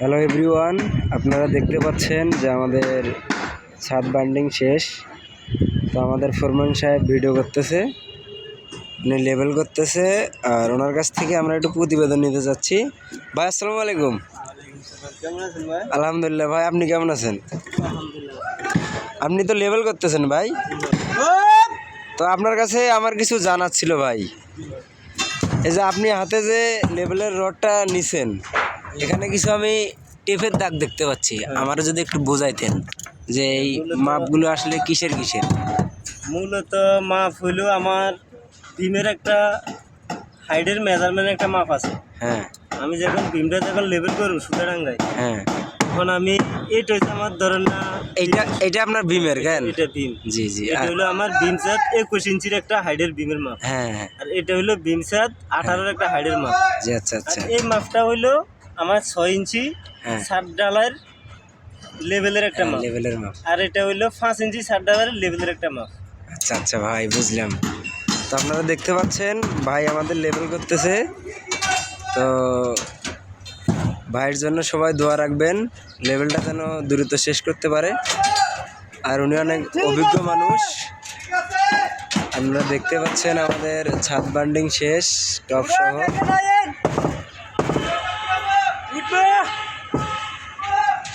Hello everyone আপনারা দেখতে পাচ্ছেন যে আমাদের ছাদ বান্ডিং শেষ। তো আমাদের ফরমান সাহেব ভিডিও করতেছে, উনি লেবেল করতেছে, আর ওনার কাছ থেকে আমরা একটু প্রতিবেদন নিতে চাচ্ছি ভাই, আসসালামু আলাইকুম। আলহামদুলিল্লাহ ভাই, আপনি কেমন আছেন? আপনি তো লেবেল করতেছেন ভাই। তো আপনার কাছে আমার কিছু জানার ছিল ভাই। এই যে আপনি হাতে যে লেবেলের রডটা নিছেন এখানে কিছু আমি টেপের দাগ দেখতে পাচ্ছি। আমারও যদি একটু বোঝাইতেন যে এই মাপগুলো আসলে কিসের কিসের? মূলত মাপ হইল আমার বিমের একটা হাইডের মেজারমেন্ট একটা মাপ আছে। হ্যাঁ। আমি যখন বিমটা যখন লেভেল করব সুতারাঙ্গায় হ্যাঁ। তখন আমি এটা হচ্ছে আমার ধরেন না এইটা এটা আপনার বিমের কেন? এটা বিম। জি জি। এটা হলো আমার বিম সাত একুশ ইঞ্চির একটা হাইডের বিমের মাপ। হ্যাঁ হ্যাঁ। আর এটা হলো বিম সাত আঠারোর একটা হাইডের মাপ। জি আচ্ছা আচ্ছা। এই মাপটা হইল আমার ছয় ইঞ্চি হ্যাঁ। ষাট ডালার লেভেলের একটা মাপ। লেভেলের মাপ। আর এটা হইল পাঁচ ইঞ্চি ষাট ডালারের লেভেলের একটা মাপ। আচ্ছা আচ্ছা ভাই বুঝলাম। তো আপনারা দেখতে পাচ্ছেন ভাই আমাদের লেভেল করতেছে। তো ভাইয়ের জন্য সবাই দোয়া রাখবেন লেভেলটা যেন দ্রুত শেষ করতে পারে। আর উনি অনেক অভিজ্ঞ মানুষ। আপনারা দেখতে পাচ্ছেন আমাদের ছাদ বান্ডিং শেষ টপ সহ।